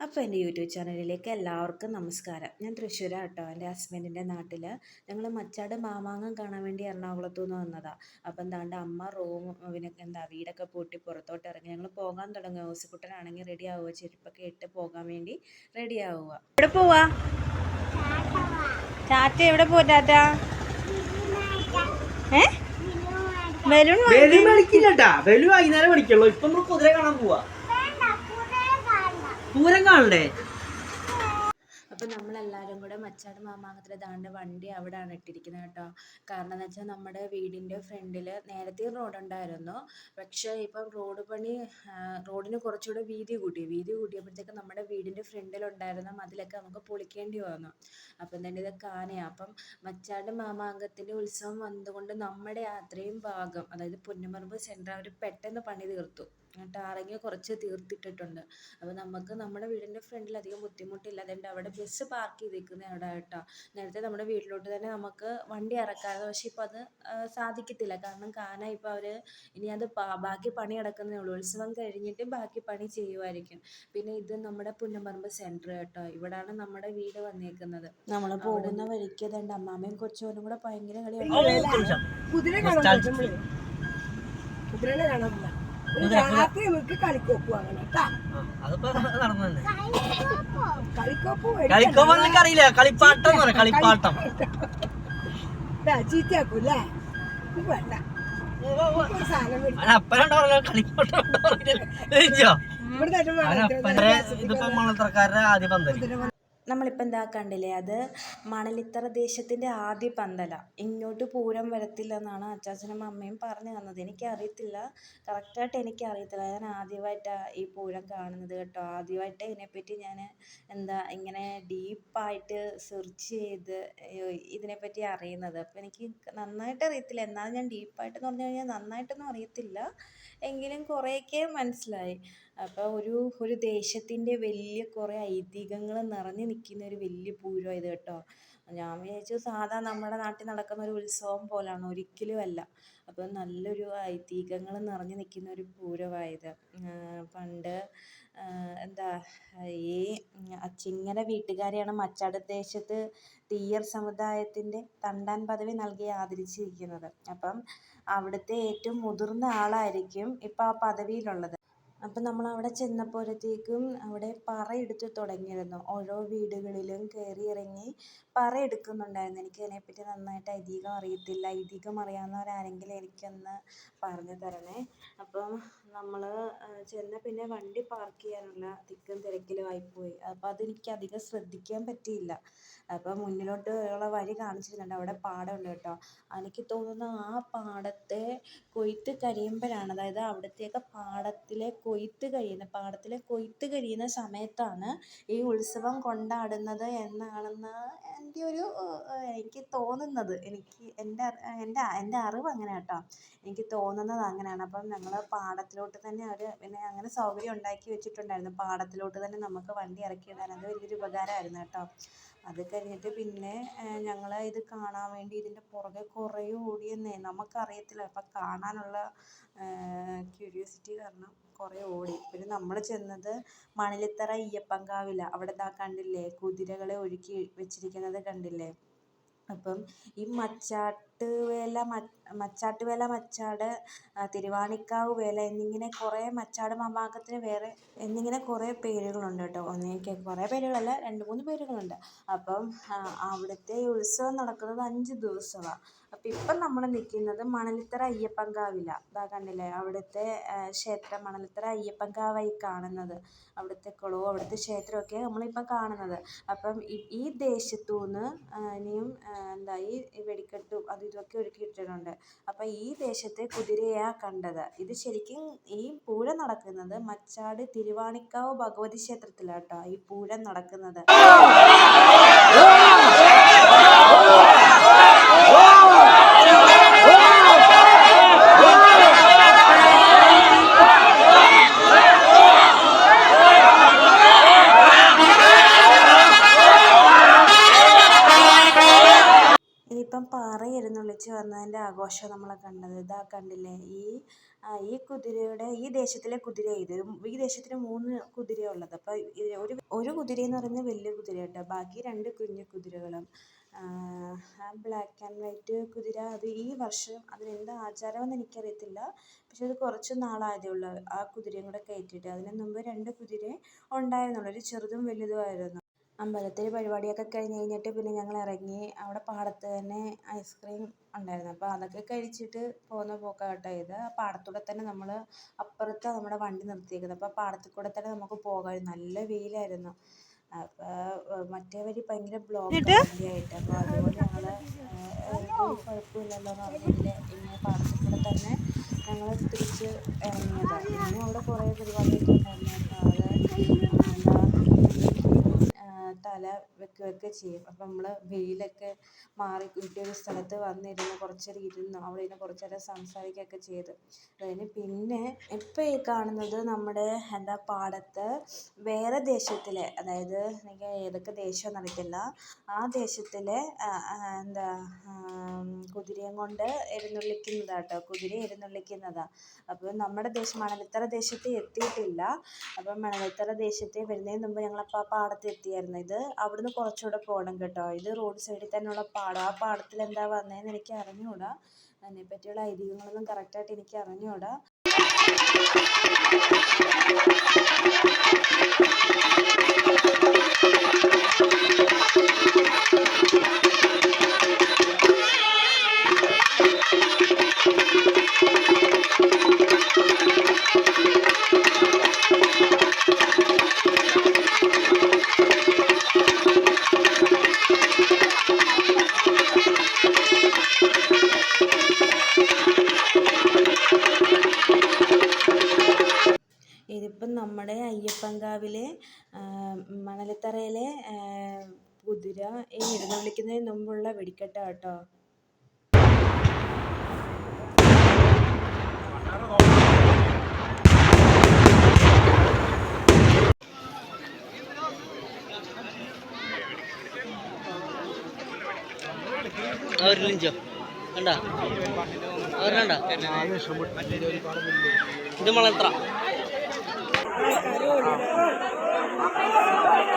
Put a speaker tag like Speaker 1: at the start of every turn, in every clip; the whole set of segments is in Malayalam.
Speaker 1: അപ്പോൾ എന്റെ യൂട്യൂബ് ചാനലിലേക്ക് എല്ലാവർക്കും നമസ്കാരം. ഞാൻ തൃശ്ശൂരാണ് കേട്ടോ എന്റെ ഹസ്ബൻഡിന്റെ നാട്ടിൽ ഞങ്ങൾ മച്ചാട് മാമാങ്കം കാണാൻ വേണ്ടി എറണാകുളത്തു നിന്ന് വന്നതാണ് അപ്പം എന്താണ്ട് അമ്മ റൂം പിന്നെ എന്താ വീടൊക്കെ പൂട്ടി പുറത്തോട്ട് ഇറങ്ങി ഞങ്ങൾ പോകാൻ തുടങ്ങുക ഓസിക്കുട്ടനാണെങ്കിൽ റെഡി ആവുക ചെരുപ്പൊക്കെ ഇട്ട് പോകാൻ വേണ്ടി റെഡി ആവുക എവിടെ പോവാ? ചാറ്റ എവിടെ പോറ്റാറ്റാ ഏ? ബലൂൺ
Speaker 2: ബലൂൺ വൈകുന്നേരം പഠിക്കുള്ളൂ ഇപ്പൊ നമ്മൾ കുതിര കാണാൻ പോവാ. പൂരം കാണണ്ടേ
Speaker 1: അപ്പം നമ്മളെല്ലാവരും കൂടെ മച്ചാട് മാമാങ്കത്തിൽ ദാണ്ട് വണ്ടി അവിടെയാണ് ഇട്ടിരിക്കുന്നത് കേട്ടോ. കാരണം എന്ന് വെച്ചാൽ നമ്മുടെ വീടിന്റെ ഫ്രണ്ടിൽ നേരത്തെ റോഡുണ്ടായിരുന്നു. പക്ഷേ ഇപ്പം റോഡ് പണി റോഡിന് കുറച്ചുകൂടെ വീതി കൂട്ടി. വീതി കൂട്ടിയപ്പോഴത്തേക്ക് നമ്മുടെ വീടിന്റെ ഫ്രണ്ടിലുണ്ടായിരുന്ന മതിലൊക്കെ നമുക്ക് പൊളിക്കേണ്ടി വന്നു. അപ്പം തന്നെ ഇത് കാനയാണ് അപ്പം മച്ചാട് മാമാങ്കത്തിന്റെ ഉത്സവം വന്നതുകൊണ്ട് നമ്മുടെ അത്രയും ഭാഗം അതായത് പുന്നമർമ്പ് സെന്റർ അവർ പെട്ടെന്ന് പണി തീർത്തു. ടാറിങ് കുറച്ച് തീർത്തിട്ടിട്ടുണ്ട്. അപ്പോൾ നമുക്ക് നമ്മുടെ വീടിന്റെ ഫ്രണ്ടിൽ അധികം ബുദ്ധിമുട്ടില്ല. അതുകൊണ്ട് അവിടെ ബസ് പാർക്ക് ചെയ്തിരിക്കുന്ന അവിടെ കേട്ടോ. നേരത്തെ നമ്മുടെ വീട്ടിലോട്ട് തന്നെ നമുക്ക് വണ്ടി ഇറക്കാമായിരുന്നു. പക്ഷേ ഇപ്പോൾ അത് സാധിക്കത്തില്ല. കാരണം കാന ഇപ്പോൾ അവർ ഇനി അത് ബാക്കി പണി കിടക്കുന്നേ ഉള്ളൂ. ഉത്സവം കഴിഞ്ഞിട്ട് ബാക്കി പണി ചെയ്യുമായിരിക്കും പിന്നെ ഇത് നമ്മുടെ പുന്നമ്പറമ്പ് സെന്റർ കേട്ടോ. ഇവിടാണ് നമ്മുടെ വീട് വന്നേക്കുന്നത്. നമ്മൾ പോകുന്ന വഴിക്ക് അതുകൊണ്ട് അമ്മാമ്മയും കൊച്ചോനും കൂടെ ഭയങ്കര കളിയാണ്
Speaker 3: കുതിരനെ കാണാൻ കുതിരനെ കാണാൻ രാത്രി നമുക്ക് കളിക്കോപ്പ് വാങ്ങണം കളിക്കോപ്പ്
Speaker 2: അറിയില്ല കളിപ്പാട്ടം എന്ന് പറയാം. കളിപ്പാട്ടം.
Speaker 3: ചീത്തയാക്കൂല്ലേ? വേണ്ട.
Speaker 2: കളിപ്പാട്ടം ഇതിപ്പോ മണത്തറക്കാരുടെ ആദ്യ
Speaker 3: വന്ന്
Speaker 1: നമ്മളിപ്പോൾ എന്താ കണ്ടില്ലേ? അത് മണലിത്തറ ദേശത്തിന്റെ ആദ്യ പന്തല. ഇങ്ങോട്ട് പൂരം വരത്തില്ലെന്നാണ് അച്ചാച്ചനും അമ്മയും പറഞ്ഞു തന്നത്. എനിക്കറിയത്തില്ല. കറക്റ്റായിട്ട് എനിക്കറിയത്തില്ല. ഞാൻ ആദ്യമായിട്ടാണ് ഈ പൂരം കാണുന്നത് കേട്ടോ. ആദ്യമായിട്ട് ഇതിനെപ്പറ്റി ഞാൻ എന്താ ഇങ്ങനെ ഡീപ്പായിട്ട് സെർച്ച് ചെയ്ത് ഇതിനെപ്പറ്റി അറിയുന്നത്. അപ്പോൾ എനിക്ക് നന്നായിട്ട് അറിയത്തില്ല. എന്നാലും ഞാൻ ഡീപ്പായിട്ടെന്ന് പറഞ്ഞു കഴിഞ്ഞാൽ നന്നായിട്ടൊന്നും അറിയത്തില്ല. എങ്കിലും കുറേയൊക്കെ മനസ്സിലായി. അപ്പോൾ ഒരു ഒരു ദേശത്തിന്റെ വലിയ കുറേ ഐതിഹ്യങ്ങൾ നിറഞ്ഞു നിൽക്കുന്ന ഒരു വലിയ പൂരം ഇത് കേട്ടോ. ഞാൻ വിചാരിച്ചു സാധാ നമ്മുടെ നാട്ടിൽ നടക്കുന്ന ഒരു ഉത്സവം പോലാണ് ഒരിക്കലും അല്ല. അപ്പോൾ നല്ലൊരു ഐതിഹ്യങ്ങൾ നിറഞ്ഞു നിൽക്കുന്ന ഒരു പൂരമായത് പണ്ട് എന്താ ഈ അച്ചിങ്ങര വീട്ടുകാരെയാണ് മച്ചാട് ദേശത്ത് തീയർ സമുദായത്തിന്റെ തണ്ടാൻ പദവി നൽകി ആദരിച്ചിരിക്കുന്നത്. അപ്പം അവിടുത്തെ ഏറ്റവും മുതിർന്ന ആളായിരിക്കും ഇപ്പം ആ പദവിയിലുള്ളത്. അപ്പം നമ്മൾ അവിടെ ചെന്നപ്പോഴത്തേക്കും അവിടെ പറ എടുത്ത് തുടങ്ങിയിരുന്നു. ഓരോ വീടുകളിലും കയറി ഇറങ്ങി പറ എടുക്കുന്നുണ്ടായിരുന്നു. എനിക്ക് അതിനെപ്പറ്റി നന്നായിട്ട് അധികം അറിയത്തില്ല. അധികം അറിയാവുന്നവരാരെങ്കിലും എനിക്കൊന്ന് പറഞ്ഞു തരണേ. അപ്പം നമ്മൾ ചെന്ന പിന്നെ വണ്ടി പാർക്ക് ചെയ്യാനുള്ള തിക്കും തിരക്കിലും പോയി അപ്പോൾ അതെനിക്ക് അധികം ശ്രദ്ധിക്കാൻ പറ്റിയില്ല. അപ്പോൾ മുന്നിലോട്ട് ഉള്ള വഴി കാണിച്ചിരുന്നുണ്ട്. അവിടെ പാടമുണ്ട് കേട്ടോ. എനിക്ക് തോന്നുന്നു ആ പാടത്തെ കൊയ്ത്ത് കഴിയുമ്പോഴാണ് അതായത് അവിടത്തെയൊക്കെ പാടത്തിലെ കൊയ്ത്ത് കഴിയുന്ന പാടത്തിലെ കൊയ്ത്ത് കഴിയുന്ന സമയത്താണ് ഈ ഉത്സവം കൊണ്ടാടുന്നത് എന്നാണെന്ന് എന്റെ ഒരു എനിക്ക് തോന്നുന്നത്. എനിക്ക് എന്റെ എന്റെ എന്റെ അറിവ് അങ്ങനെ കേട്ടോ. എനിക്ക് തോന്നുന്നത് അങ്ങനെയാണ്. അപ്പം ഞങ്ങൾ പാടത്തിലോട്ട് തന്നെ അവർ പിന്നെ അങ്ങനെ സൗകര്യം ഉണ്ടാക്കി വെച്ചിട്ടുണ്ടായിരുന്നു. പാടത്തിലോട്ട് തന്നെ നമുക്ക് വണ്ടി ഇറക്കി ഇടാൻ അത് വലിയൊരു ഉപകാരമായിരുന്നു കേട്ടോ. അത് കഴിഞ്ഞിട്ട് പിന്നെ ഞങ്ങൾ ഇത് കാണാൻ വേണ്ടി ഇതിന്റെ പുറകെ കുറേ ഓടിയെന്നേ. നമുക്കറിയത്തില്ല. അപ്പം കാണാനുള്ള ക്യൂരിയോസിറ്റി കാരണം കുറേ ഓടി. പിന്നെ നമ്മൾ ചെന്നത് മണലിത്തറ അയ്യപ്പൻകാവിലാണ് അവിടെ ദാ കണ്ടില്ലേ? കുതിരകളെ ഒരുക്കി വെച്ചിരിക്കുന്നത് കണ്ടില്ലേ? അപ്പം ഈ മച്ചാട്ടുവേല മ- മച്ചാട്ടുവേല മച്ചാട് തിരുവാണിക്കാവ് വേല എന്നിങ്ങനെ കുറേ മച്ചാട് മാമാങ്കത്തിന് വേറെ എന്നിങ്ങനെ കുറേ പേരുകളുണ്ട് കേട്ടോ. ഒന്നിനൊക്കെ കുറേ പേരുകളല്ല രണ്ട് മൂന്ന് പേരുകളുണ്ട്. അപ്പം അവിടുത്തെ ഉത്സവം നടക്കുന്നത് അഞ്ച് ദിവസമാണ് അപ്പം ഇപ്പം നമ്മൾ നിൽക്കുന്നത് മണലിത്തറ അയ്യപ്പൻകാവിലാണ് ഇതാ കണ്ടില്ലേ അവിടുത്തെ ക്ഷേത്രം മണലിത്തറ അയ്യപ്പൻകാവായി കാണുന്നത്. അവിടുത്തെ കുളവും അവിടുത്തെ ക്ഷേത്രമൊക്കെ നമ്മളിപ്പം കാണുന്നത്. അപ്പം ഈ ദേശത്തു നിന്ന് ഇനിയും എന്താ ഈ വെടിക്കെട്ടും അതും ഇതൊക്കെ ഒരുക്കിയിട്ടിട്ടുണ്ട്. അപ്പം ഈ ദേശത്തെ കുതിരയാണ് കണ്ടത്. ഇത് ശരിക്കും ഈ പൂരം നടക്കുന്നത് മച്ചാട് തിരുവാണിക്കാവ് ഭഗവതി ക്ഷേത്രത്തിലാട്ടോ ഈ പൂരം നടക്കുന്നത്. വന്നതിന്റെ നമ്മളെ കണ്ടത്. ഇതാ കണ്ടില്ലേ? ഈ ഈ കുതിരയുടെ ഈ ദേശത്തിലെ കുതിര ഇത്. ഈ ദേശത്തിന് മൂന്ന് കുതിരയുള്ളത് അപ്പോൾ ഒരു ഒരു കുതിര എന്ന് പറയുന്നത് വലിയ കുതിര കേട്ടോ. ബാക്കി രണ്ട് കുഞ്ഞു കുതിരകളും ബ്ലാക്ക് ആൻഡ് വൈറ്റ് കുതിര അത് ഈ വർഷം അതിനെന്താ ആചാരമെന്ന് എനിക്കറിയത്തില്ല. പക്ഷെ അത് കുറച്ച് നാളായതേ ഉള്ളൂ ആ കുതിരയും കൂടെ കയറ്റിയിട്ട്. അതിന് മുമ്പ് രണ്ട് കുതിരയെ ഉണ്ടായിരുന്നുള്ളൂ. ഒരു ചെറുതും വലുതുമായിരുന്നു അമ്പലത്തിൽ പരിപാടിയൊക്കെ കഴിഞ്ഞ് കഴിഞ്ഞിട്ട് പിന്നെ ഞങ്ങൾ ഇറങ്ങി അവിടെ പാടത്ത് തന്നെ ഐസ്ക്രീം ഉണ്ടായിരുന്നു. അപ്പോൾ അതൊക്കെ കഴിച്ചിട്ട് പോകുന്ന പോക്കാണ് കേട്ടോ ഇത്. ആ പാടത്തൂടെ തന്നെ നമ്മൾ അപ്പുറത്താണ് നമ്മുടെ വണ്ടി നിർത്തിയേക്കുന്നത് അപ്പോൾ പാടത്തിൽ കൂടെ തന്നെ നമുക്ക് പോകാമായിരുന്നു നല്ല വെയിലായിരുന്നു. അപ്പോൾ മറ്റേ വഴി ഭയങ്കര ബ്ലോക്ക് വണ്ടിയായിട്ട്. അപ്പോൾ അതുകൊണ്ട് ഞങ്ങൾ കുഴപ്പമില്ലല്ലോ എന്ന് പറഞ്ഞിട്ട് ഇങ്ങനെ പാടത്തിൽ കൂടെ തന്നെ ഞങ്ങൾ തിരിച്ച് ഇറങ്ങിയതാണ് പിന്നെ അവിടെ കുറേ പരിപാടിയൊക്കെ ഉണ്ടായിരുന്നു കേട്ടോ അത് എന്താ തല വെക്കുകയൊക്കെ ചെയ്യും. അപ്പം നമ്മൾ വെയിലൊക്കെ മാറി കിട്ടിയൊരു സ്ഥലത്ത് വന്നിരുന്ന് കുറച്ച് നേരം ഇരുന്ന് അവിടെ ഇരുന്ന് കുറച്ച് നേരം സംസാരിക്കുകയൊക്കെ ചെയ്തു. അതിന് പിന്നെ ഇപ്പോൾ ഈ കാണുന്നത് നമ്മുടെ എന്താ പാടത്ത് വേറെ ദേശത്തിലെ അതായത് എനിക്ക് ഏതൊക്കെ ദേശമെന്ന് അറിയത്തില്ല. ആ ദേശത്തിലെ എന്താ കുതിരയും കൊണ്ട് എഴുന്നള്ളിക്കുന്നതാണ് കേട്ടോ കുതിര എഴുന്നള്ളിക്കുന്നതാണ് അപ്പോൾ നമ്മുടെ ദേശം മണലിത്തറ ദേശത്ത് എത്തിയിട്ടില്ല. അപ്പം മണലിത്തറ ദേശത്ത് വരുന്നതിന് മുമ്പ് ഞങ്ങളപ്പോൾ ആ പാടത്ത് എത്തിയായിരുന്നു. ഇത് അവിടുന്ന് കുറച്ചുകൂടെ പോകണം കേട്ടോ. ഇത് റോഡ് സൈഡിൽ തന്നെയുള്ള പാടം. ആ പാടത്തിൽ എന്താ വന്നതെന്ന് എനിക്ക് അറിഞ്ഞുകൂടാ അതിനെപ്പറ്റിയുള്ള ഐതിഹ്യങ്ങളൊന്നും കറക്റ്റായിട്ട് എനിക്ക് അറിഞ്ഞുകൂടാ മണലിത്തറയിലെ കുതിര. ഈ എഴുന്നള്ളിക്കുന്നതിന് മുമ്പുള്ള വെടിക്കെട്ടാണ് കേട്ടോ.
Speaker 2: ഇത് മണത്ര ഇത്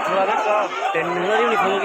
Speaker 2: മളത്ര പെണ്ണുങ്ങൾ യൂണിഫോം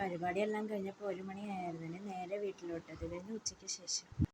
Speaker 1: പരിപാടിയെല്ലാം കഴിഞ്ഞപ്പോൾ ഒരു മണിയായിരുന്നു നേരെ വീട്ടിലോട്ട് അത് കഴിഞ്ഞ് ഉച്ചയ്ക്ക് ശേഷം.